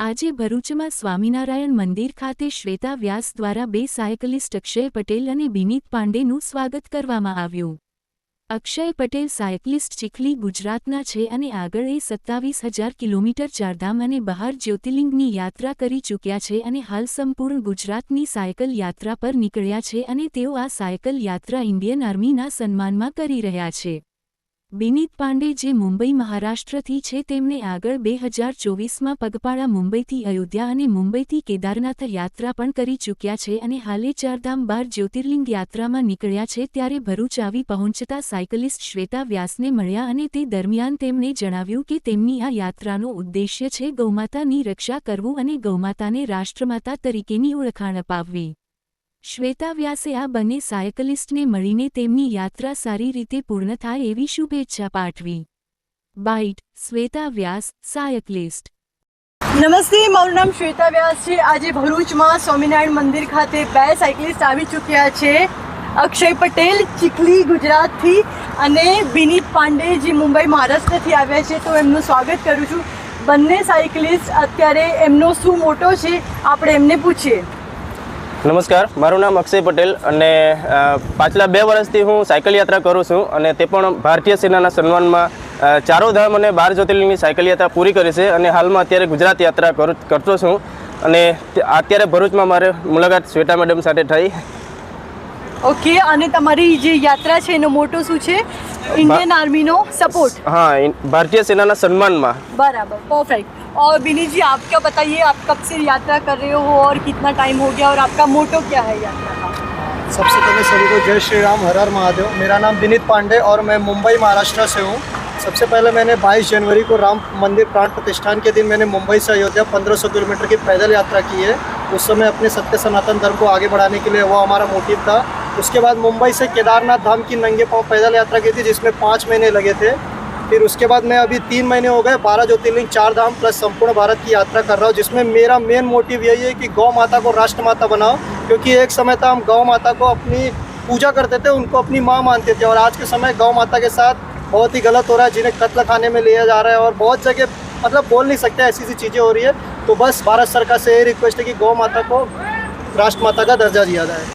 આજે ભરૂચમાં સ્વામિનારાયણ મંદિર ખાતે શ્વેતા વ્યાસ દ્વારા બે સાયકલિસ્ટ અક્ષય પટેલ અને બિનીત પાંડેનું સ્વાગત કરવામાં આવ્યું. અક્ષય પટેલ સાયકલિસ્ટ ચીખલી ગુજરાતના છે અને આગળ એ સત્તાવીસ હજાર કિલોમીટર ચારધામ અને બહાર જ્યોતિર્લિંગની યાત્રા કરી ચૂક્યા છે અને હાલ સંપૂર્ણ ગુજરાતની સાયકલ યાત્રા પર નીકળ્યા છે અને તેઓ આ સાયકલ યાત્રા ઇન્ડિયન આર્મીના સન્માનમાં કરી રહ્યા છે. બિનીત પાંડે જે મુંબઈ મહારાષ્ટ્રથી છે તેમને આગળ બે હજાર ચોવીસમાં પગપાળા મુંબઈથી અયોધ્યા અને મુંબઈથી કેદારનાથ યાત્રા પણ કરી ચૂક્યા છે અને હાલે ચારધામ બાર જ્યોતિર્લિંગ યાત્રામાં નીકળ્યા છે ત્યારે ભરૂચ આવી પહોંચતા સાયકલિસ્ટ શ્વેતા વ્યાસને મળ્યા અને તે દરમિયાન તેમણે જણાવ્યું કે તેમની આ યાત્રાનો ઉદ્દેશ્ય છે ગૌમાતાની રક્ષા કરવું અને ગૌમાતાને રાષ્ટ્રમાતા તરીકેની ઓળખાણ અપાવવી. શ્વેતા વ્યાસે આ બંને સાયકલિસ્ટને મળીને તેમની યાત્રા સારી રીતે પૂર્ણ થાય એવી શુભેચ્છા પાઠવી. Bite Shweta Vyas cyclist. નમસ્તે, મારું નામ શ્વેતા વ્યાસ છે. આજે ભરૂચમાં સ્વામિનારાયણ મંદિર ખાતે બે સાયકલિસ્ટ આવી ચૂક્યા છે. અક્ષય પટેલ ચીખલી ગુજરાતથી અને વિનીત પાંડે જે મુંબઈ મહારાષ્ટ્રથી આવ્યા છે, તો એમનું સ્વાગત કરું છું. બંને સાયકલિસ્ટ અત્યારે એમનો શું મોટો છે, આપણે એમને પૂછીએ. નમસ્કાર, મારું નામ અક્ષય પટેલ અને પાછલા બે વર્ષથી હું સાયકલ યાત્રા કરું છું અને તે પણ ભારતીય સેનાના સન્માનમાં ચારો ધામ અને બાર જ્યોતિર્લિંગની સાયકલ યાત્રા પૂરી કરી છે અને હાલમાં અત્યારે ગુજરાત યાત્રા કરું, કરતો છું અને અત્યારે ભરૂચમાં મારે મુલાકાત શ્વેતા મેડમ સાથે થઈ. ઓકે, અને તમારી જે યાત્રા છે એનો મોટો શું છે? ઇન્ડિયન આર્મીનો સપોર્ટ હા ઇન- ભારતીય સેનાના સન્માનમાં बराबर परफेक्ट और बिनी जी आप क्या बताइए आप कब से यात्रा कर रहे हो और कितना टाइम हो गया और आपका मोटो क्या है यात्रा का सबसे पहले सभी को जय श्री राम हर हर महादेव मेरा नाम विनीत पांडे और मैं मुंबई महाराष्ट्र से हूँ सबसे पहले मैंने 22 जनवरी को राम मंदिर प्राण प्रतिष्ठान के दिन मैंने मुंबई से अयोध्या 1500 किलोमीटर की पैदल यात्रा की है उस समय अपने सत्य सनातन धर्म को आगे बढ़ाने के लिए वो हमारा मोटिव था उसके बाद मुंबई से केदारनाथ धाम की नंगे पाँव पैदल यात्रा की थी, जिसमें पाँच महीने लगे थे। फिर उसके बाद मैं अभी तीन महीने हो गए, बारह ज्योतिर्लिंग, चार धाम प्लस संपूर्ण भारत की यात्रा कर रहा हूँ, जिसमें मेरा मेन मोटिव यही है कि गौ माता को राष्ट्र माता बनाओ, क्योंकि एक समय था हम गौ माता को अपनी पूजा करते थे, उनको अपनी माँ मानते थे, और आज के समय गौ माता के साथ बहुत ही गलत हो रहा है, जिन्हें कत्ल खाने में लिया जा रहा है, और बहुत जगह मतलब बोल नहीं सकते ऐसी ऐसी चीज़ें हो रही है। तो बस भारत सरकार से यही रिक्वेस्ट है कि गौ माता को राष्ट्र माता का दर्जा दिया जाए।